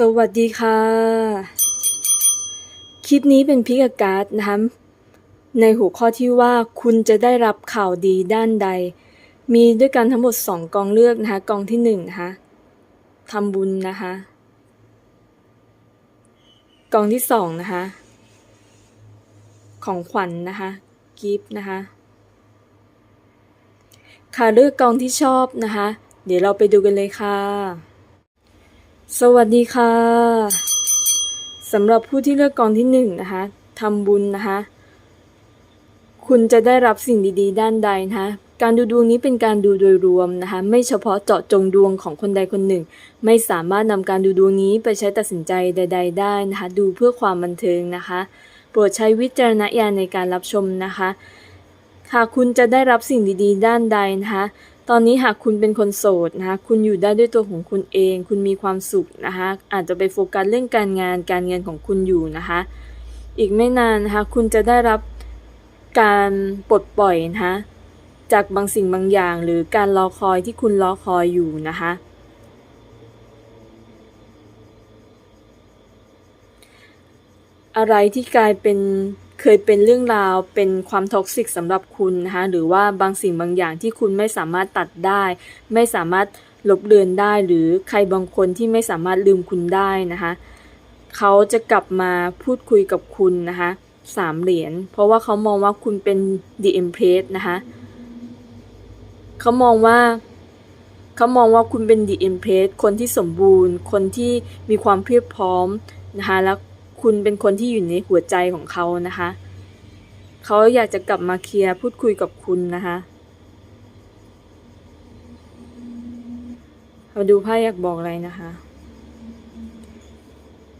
สวัสดีค่ะ คลิปนี้เป็นพิกาการ์ดนะคะในหัวข้อที่ว่าคุณจะได้รับข่าวดีด้านใด มีด้วยกันทั้งหมด 2 กองเลือกนะคะกองที่1นะคะทำบุญนะคะกองที่2นะคะของขวัญนนะคะกิฟต์นะคะค่ะเลือกกองที่ชอบนะคะ เดี๋ยวเราไปดูกันเลยค่ะ สวัสดีค่ะสำหรับผู้ที่เลือกกองที่หนึ่งนะคะทำบุญนะคะ คุณจะได้รับสิ่งดีๆ ด้านใดนะคะการดูดวงนี้เป็นการดูโดยรวมนะคะ ไม่เฉพาะเจาะจงดวงของคนใดคนหนึ่ง ไม่สามารถนำการดูดวงนี้ไปใช้ตัดสินใจใด ๆ ได้นะคะ ดูเพื่อความบันเทิงนะคะ โปรดใช้วิจารณญาณในการรับชมนะคะหากคุณจะได้รับสิ่งดีๆ ด้านใดนะคะ ตอนนี้หากคุณเป็นคนโสดนะคะคุณอยู่ได้ด้วยตัวของคุณเอง คุณมีความสุขนะคะอาจจะไปโฟกัสเรื่องการงานการเงินของคุณอยู่นะคะอีกไม่นานนะคะคุณจะได้รับการปลดปล่อยนะคะจากบางสิ่งบางอย่าง หรือการรอคอยที่คุณรอคอยอยู่นะคะอะไรที่กลายเป็น เคยเป็นเรื่องราวเป็นความท็อกซิกสำหรับคุณนะคะหรือว่าบางสิ่งบางอย่างที่คุณไม่สามารถตัดได้ ไม่สามารถลบเลือนได้ หรือใครบางคนที่ไม่สามารถลืมคุณได้นะคะเขาจะกลับมาพูดคุยกับคุณนะคะสามเหรียญเพราะว่าเขามองว่าคุณเป็น The Empress นะคะเขามองว่าเขามองว่าคุณเป็น The Empress คนที่สมบูรณ์ คนที่มีความเพียบพร้อมนะคะแล้ว คุณเป็นคนที่อยู่ในหัวใจของเขานะคะ เขาอยากจะกลับมาเคลียร์พูดคุยกับคุณนะคะเราดูไพ่อยากบอกอะไรนะคะ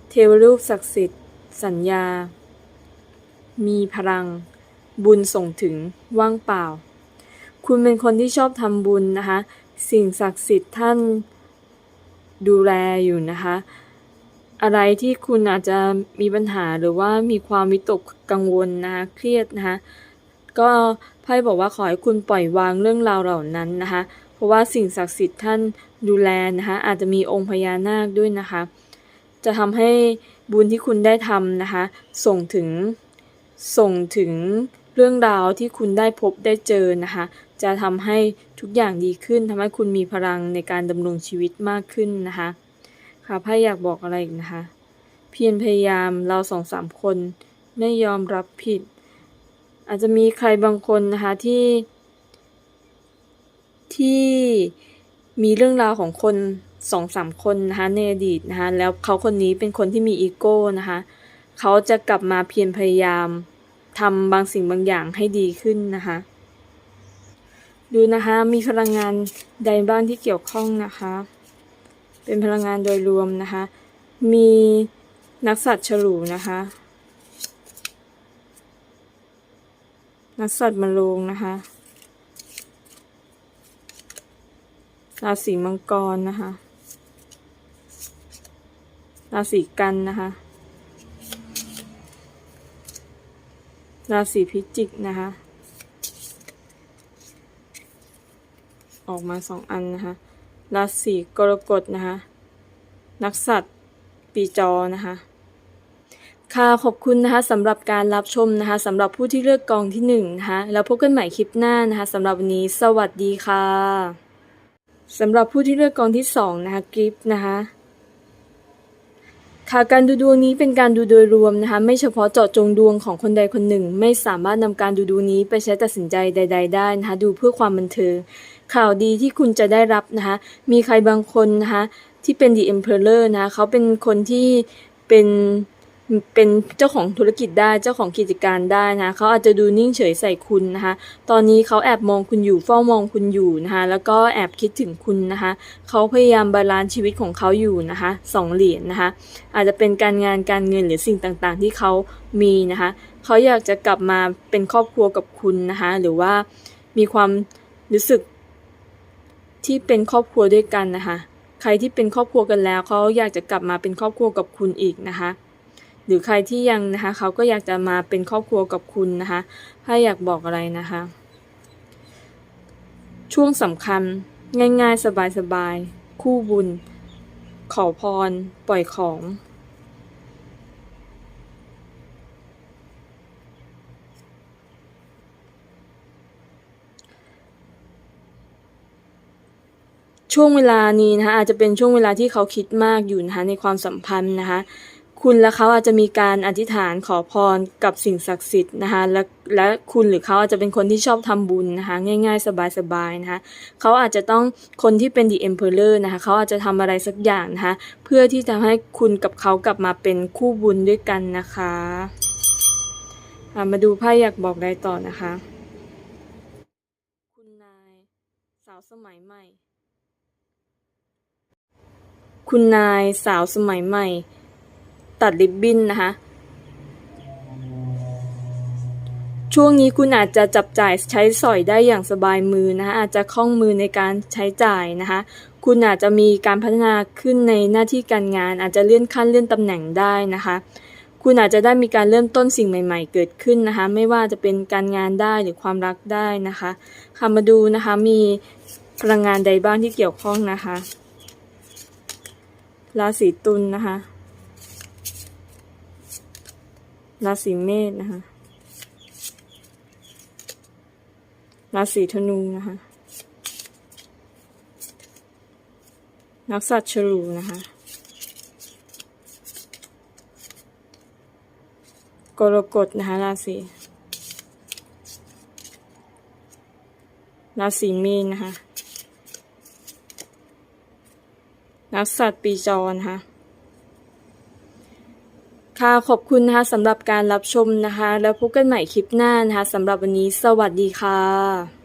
เทวรูปศักดิ์สิทธิ์ สัญญา มีพลัง บุญส่งถึงว่างเปล่า คุณเป็นคนที่ชอบทำบุญนะคะ สิ่งศักดิ์สิทธิ์ท่านดูแลอยู่นะคะ อะไรที่คุณอาจจะมีปัญหาหรือว่ามีความวิตกกังวลนะคะเครียดนะคะก็ไพ่บอกว่าขอให้คุณปล่อยวางเรื่องราวเหล่านั้นนะคะเพราะว่าสิ่งศักดิ์สิทธิ์ท่านดูแลนะคะอาจจะมีองค์พญานาคด้วยนะคะ จะทำให้บุญที่คุณได้ทำนะคะ ส่งถึงส่งถึงเรื่องราวที่คุณได้พบได้เจอนะคะ จะทำให้ทุกอย่างดีขึ้นทำให้คุณมีพลังในการดำรงชีวิตมากขึ้นนะคะ ค่ะไพ่อยากบอกอะไรอีกนะคะ เพียรพยายามเราสองสามคนไม่ยอมรับผิด อาจจะมีใครบางคนนะคะที่ ที่มีเรื่องราวของคนสองสามคนนะคะในอดีตนะคะแล้วเขาคนนี้เป็นคนที่มีอีโก้นะคะเขาจะกลับมาเพียรพยายามทำบางสิ่งบางอย่างให้ดีขึ้นนะคะดูนะคะมีพลังงานใดบ้างที่เกี่ยวข้องนะคะ เป็นพลังงานโดยรวมนะคะ มีนักสัตว์ฉลูนะคะ นักสัตว์มะโรงนะคะ ราศีมังกรนะคะ ราศีกันนะคะ ราศีพิจิกนะคะ ออกมาสองอันนะคะ ราศีกรกฎนะคะ นักสัตว์ปีจอนะคะ ค่ะขอบคุณนะคะสำหรับการรับชมนะคะสำหรับผู้ที่เลือกกองที่หนึ่งนะคะแล้วพบกันใหม่คลิปหน้านะคะสำหรับวันนี้สวัสดีค่ะสำหรับผู้ที่เลือกกองที่สองนะคะกิฟต์นะคะ ค่ะการดูดวงนี้เป็นการดูโดยรวมนะคะไม่เฉพาะเจาะจงดวงของคนใดคนหนึ่ง ไม่สามารถนำการดูดวงนี้ไปใช้ตัดสินใจใด ๆ ได้นะคะดูเพื่อความบันเทิงข่าวดีที่คุณจะได้รับนะคะมีใครบางคนนะคะที่เป็น The Emperor นะคะเขาเป็นคนที่เป็น เป็นเจ้าของธุรกิจได้เจ้าของกิจการได้นะเขาอาจจะดูนิ่งเฉยใส่คุณนะคะ ตอนนี้เขาแอบมองคุณอยู่เฝ้ามองคุณอยู่นะคะ แล้วก็แอบคิดถึงคุณนะคะเขาพยายามบาลานซ์ชีวิตของเขาอยู่นะคะสองเหรียญนะคะ อาจจะเป็นการงานการเงินหรือสิ่งต่างๆ ที่เขามีนะคะเขาอยากจะกลับมาเป็นครอบครัวกับคุณนะคะ หรือว่ามีความรู้สึกที่เป็นครอบครัวด้วยกันนะคะ ใครที่เป็นครอบครัวกันแล้วเขาอยากจะกลับมาเป็นครอบครัวกับคุณอีกนะคะ หรือใครที่ยังนะคะเขาก็อยากจะมาเป็นครอบครัวกับคุณนะคะถ้าอยากบอกอะไรนะคะ ช่วงสำคัญง่าย ๆ สบายๆ คู่บุญ ขอพร ปล่อยของช่วงเวลานี้นะคะอาจจะเป็นช่วงเวลาที่เขาคิดมากอยู่นะคะในความสัมพันธ์นะคะ คุณและเขาอาจจะมีการอธิษฐานขอพรกับสิ่งศักดิ์สิทธิ์นะคะและและคุณหรือเขาอาจจะเป็นคนที่ชอบทำบุญนะคะง่ายๆ สบายๆนะคะเขาอาจจะต้องคนที่เป็น the emperor นะคะเขาอาจจะทำอะไรสักอย่างนะคะเพื่อที่จะให้คุณกับเขากลับมาเป็นคู่บุญด้วยกันนะคะะมาดูไพ่อยากบอกอะไรต่อนะคะ คุณนายสาวสมัยใหม่ คุณนายสาวสมัยใหม่ ตัดริบบิ้นนะคะ ช่วงนี้คุณอาจจะจับจ่ายใช้สอยได้อย่างสบายมือนะคะอาจจะคล่องมือในการใช้จ่ายนะคะ คุณอาจจะมีการพัฒนาขึ้นในหน้าที่การงาน อาจจะเลื่อนขั้นเลื่อนตำแหน่งได้นะคะคุณอาจจะได้มีการเริ่มต้นสิ่งใหม่ ๆ เกิดขึ้นนะคะ ไม่ว่าจะเป็นการงานได้หรือความรักได้นะคะค่ะมาดูนะคะมีพลังงานใดบ้างที่เกี่ยวข้องนะคะ ราศีตุลนะคะ ราศีเมษนะคะ ราศีธนูนะคะ นักสัตว์ฉลูนะคะ กรกฎนะคะราศี ราศีมีนนะคะ นักสัตว์ปีจรนะคะ ค่ะขอบคุณนะคะสำหรับการรับชมนะคะ แล้วพบกันใหม่คลิปหน้านะคะสำหรับวันนี้สวัสดีค่ะ